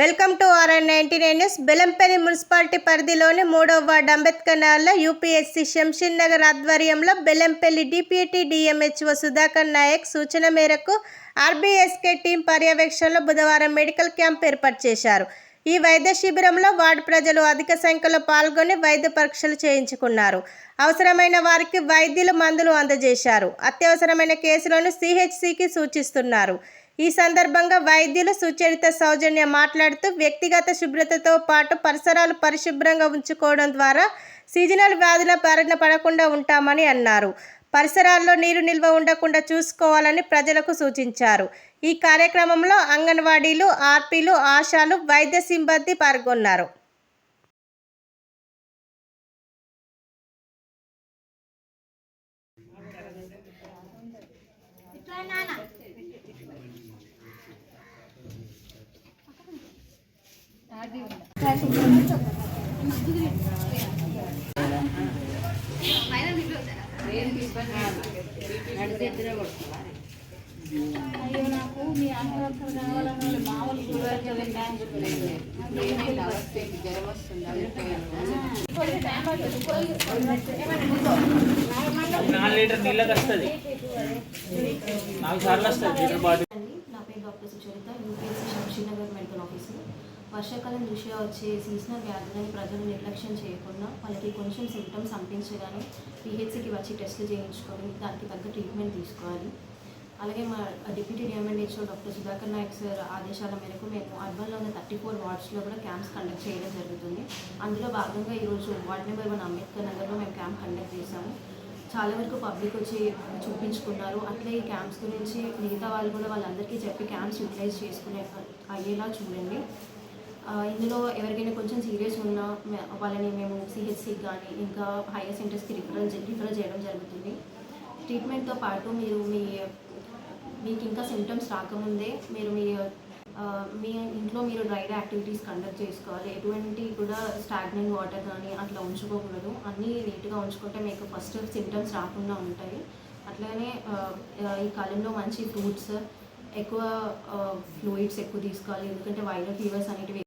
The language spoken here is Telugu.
Welcome to R N ninety nine news. Bellampalli municipality పరిధిలోని మూడవ వార్డు అంబేద్కర్ నగర్లో U P S C Shamsheer Nagar ఆధ్వర్యంలో Bellampalli deputy D M H O Sudhakar Naik సూచన మేరకు ఆర్బీఎస్కే టీం పర్యవేక్షణలో బుధవారం మెడికల్ క్యాంప్ ఏర్పాటు చేశారు. ఈ వైద్య శిబిరంలో వార్డు ప్రజలు అధిక సంఖ్యలో పాల్గొని వైద్య పరీక్షలు చేయించుకున్నారు. అవసరమైన వారికి వైద్యులు మందులు అందజేశారు. అత్యవసరమైన కేసులను సిహెచ్సికి సూచిస్తున్నారు. ఈ సందర్భంగా వైద్యులు సుచరిత సౌజన్య మాట్లాడుతూ వ్యక్తిగత శుభ్రతతో పాటు పరిసరాలు పరిశుభ్రంగా ఉంచుకోవడం ద్వారా సీజనల్ వ్యాధుల బారిన పడకుండా ఉంటామని అన్నారు. పరిసరాల్లో నీరు నిల్వ ఉండకుండా చూసుకోవాలని ప్రజలకు సూచించారు. ఈ కార్యక్రమంలో అంగన్వాడీలు ఆర్పీలు ఆశాలు వైద్య సిబ్బంది పాల్గొన్నారు. అయ్యో నాకు మీ నాలుగు లీటర్ నీళ్ళకి వస్తుంది. నాలుగు సార్లు వస్తుంది లీటర్ బాటిల్. నా పేరు doctor Sucharitha U P S C Shamshinagar medical officer వర్షాకాలం దృష్ట్యా వచ్చే సీజనల్ వ్యాధులను ప్రజలు నిర్లక్ష్యం చేయకుండా వాళ్ళకి కొంచెం సిమ్టమ్స్ అనిపించగానే పిహెచ్సికి వచ్చి టెస్టులు చేయించుకొని దానికి తగ్గ ట్రీట్మెంట్ తీసుకోవాలి. అలాగే మా deputy D M N H O doctor Sudhakar Naik sir ఆదేశాల మేరకు మేము అర్బన్లో ఉన్న థర్టీ ఫోర్ వార్డ్స్లో కూడా క్యాంప్స్ కండక్ట్ చేయడం జరుగుతుంది. అందులో భాగంగా ఈరోజు వార్డ్ నెంబర్ వన్ అంబేద్కర్ నగర్లో మేము క్యాంప్ కండక్ట్ చేశాము. చాలా వరకు పబ్లిక్ వచ్చి చూపించుకున్నారు. అట్లే ఈ క్యాంప్స్ గురించి మిగతా వాళ్ళు కూడా వాళ్ళందరికీ చెప్పి క్యాంప్స్ యూటిలైజ్ చేసుకునే అయ్యేలా చూడండి. ఇందులో ఎవరికైనా కొంచెం సీరియస్ ఉన్నా వాళ్ళని మేము సిహెచ్సికి కానీ ఇంకా హైయర్ సెంటర్స్కి రిఫరల్ రిఫర్ చేయడం జరుగుతుంది. ట్రీట్మెంట్తో పాటు మీరు మీ మీకు ఇంకా సిమ్టమ్స్ రాకముందే మీరు మీ మీ ఇంట్లో మీరు డ్రైడ్ యాక్టివిటీస్ కండక్ట్ చేసుకోవాలి. ఎటువంటి కూడా స్టాగ్నెంట్ వాటర్ కానీ అట్లా ఉంచుకోకూడదు. అన్నీ నీట్గా ఉంచుకుంటే మీకు ఫస్ట్ సిమ్టమ్స్ రాకుండా ఉంటాయి. అట్లానే ఈ కాలంలో మంచి ఫ్రూట్స్ ఎక్కువ ఫ్లూయిడ్స్ ఎక్కువ తీసుకోవాలి. ఎందుకంటే వైరల్ ఫీవర్స్ అనేటివి